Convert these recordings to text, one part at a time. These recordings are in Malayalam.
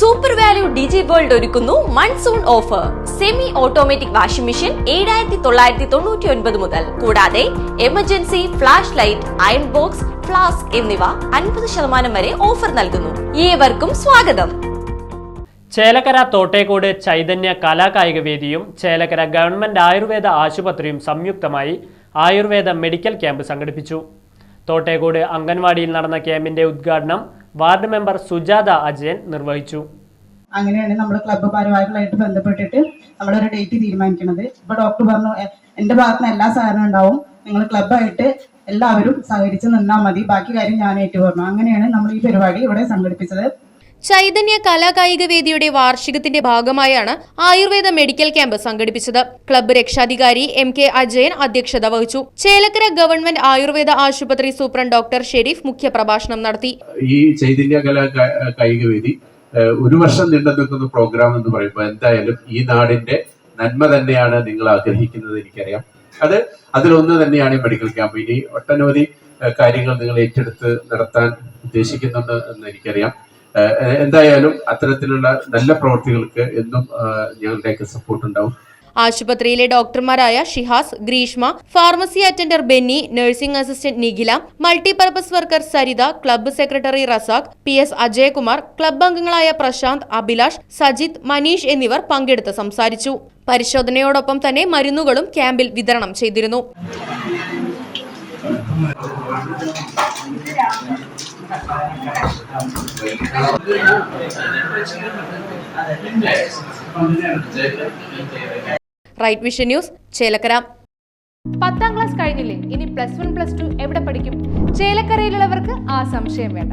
സൂപ്പർ വാല്യൂ ഡിജി വേൾഡ് ഒരുക്കുന്നു monsoon offer semi automatic washing machine ഏഴായിരത്തി തൊള്ളായിരത്തി തൊണ്ണൂറ്റി ഒൻപത് മുതൽ. കൂടാതെ emergency flash light iron box flask എന്നിവ അൻപത് ശതമാനം വരെ ഓഫർ നൽകുന്നു. ഏവർക്കും സ്വാഗതം. ചേലക്കര തോട്ടേക്കോട് ചൈതന്യ കലാകായിക വേദിയും ചേലക്കര ഗവൺമെന്റ് ആയുർവേദ ആശുപത്രിയും സംയുക്തമായി ആയുർവേദ മെഡിക്കൽ ക്യാമ്പ് സംഘടിപ്പിച്ചു. തോട്ടേക്കോട് അംഗൻവാടിയിൽ നടന്ന ക്യാമ്പിന്റെ ഉദ്ഘാടനം വാർഡ് മെമ്പർ സുജാത അജയൻ നിർവഹിച്ചു. അങ്ങനെയാണ് നമ്മുടെ ക്ലബ്ബ് ഭാരവാഹികളായിട്ട് ബന്ധപ്പെട്ടിട്ട് നമ്മളൊരു ഡേറ്റ് തീരുമാനിക്കുന്നത് ഇപ്പൊ ഡോക്ടർ പറഞ്ഞു "എ- എന്റെ ഭാഗത്ത് നിന്ന് എല്ലാ സാധനവും ഉണ്ടാവും. നിങ്ങൾ ക്ലബ്ബായിട്ട് എല്ലാവരും സഹകരിച്ച് നിന്നാൽ മതി. ബാക്കി കാര്യം ഞാൻ ഏറ്റു പറഞ്ഞു. അങ്ങനെയാണ് നമ്മൾ ഈ പരിപാടി ഇവിടെ സംഘടിപ്പിച്ചത്. ചൈതന്യ കലാകായിക വേദിയുടെ വാർഷികത്തിന്റെ ഭാഗമായാണ് ആയുർവേദ മെഡിക്കൽ ക്യാമ്പ് സംഘടിപ്പിച്ചത്. ക്ലബ്ബ് രക്ഷാധികാരി എം കെ അജയൻ അധ്യക്ഷത വഹിച്ചു. ചേലക്കര ഗവൺമെന്റ് ആയുർവേദ ആശുപത്രി സൂപ്രണ്ട് ഡോക്ടർ ഷെരീഫ് മുഖ്യപ്രഭാഷണം നടത്തി. ഈ ചൈതന്യ കലാ കായിക വേദി ഒരു വർഷം നീണ്ടു നിൽക്കുന്ന പ്രോഗ്രാം എന്ന് പറയുമ്പോൾ എന്തായാലും ഈ നാടിന്റെ നന്മ തന്നെയാണ് നിങ്ങൾ ആഗ്രഹിക്കുന്നത് എനിക്കറിയാം. അത് അതിലൊന്ന് തന്നെയാണ് ഈ മെഡിക്കൽ ക്യാമ്പ്. ഇനി ഒട്ടനവധി കാര്യങ്ങൾ നിങ്ങൾ ഏറ്റെടുത്ത് നടത്താൻ ഉദ്ദേശിക്കുന്നുണ്ട് എന്ന് എനിക്കറിയാം. എന്തായാലും അത്തരത്തിലുള്ള നല്ല പ്രവർത്തികൾക്ക് എന്നും ഞങ്ങളുടെയൊക്കെ സപ്പോർട്ട് ഉണ്ടാവും. ആശുപത്രിയിലെ ഡോക്ടർമാരായ Shihas Greeshma pharmacy attender Benny nursing assistant Nikhila multipurpose worker Saritha club secretary Razak P S Ajayakumar club അംഗങ്ങളായ പ്രശാന്ത് അഭിലാഷ് സജിത് മനീഷ് എന്നിവർ പങ്കെടുത്ത് സംസാരിച്ചു. പരിശോധനയോടൊപ്പം തന്നെ മരുന്നുകളും ക്യാമ്പിൽ വിതരണം ചെയ്തിരുന്നു. Right vision news Chelakkara. പത്താം ക്ലാസ് കഴിഞ്ഞില്ലേ? ഇനി പ്ലസ് വൺ പ്ലസ് ടു എവിടെ പഠിക്കും? ചേലക്കരയിലുള്ളവർക്ക് ആ സംശയം വേണ്ട.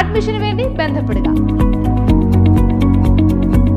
അഡ്മിഷന് വേണ്ടി ബന്ധപ്പെടുക.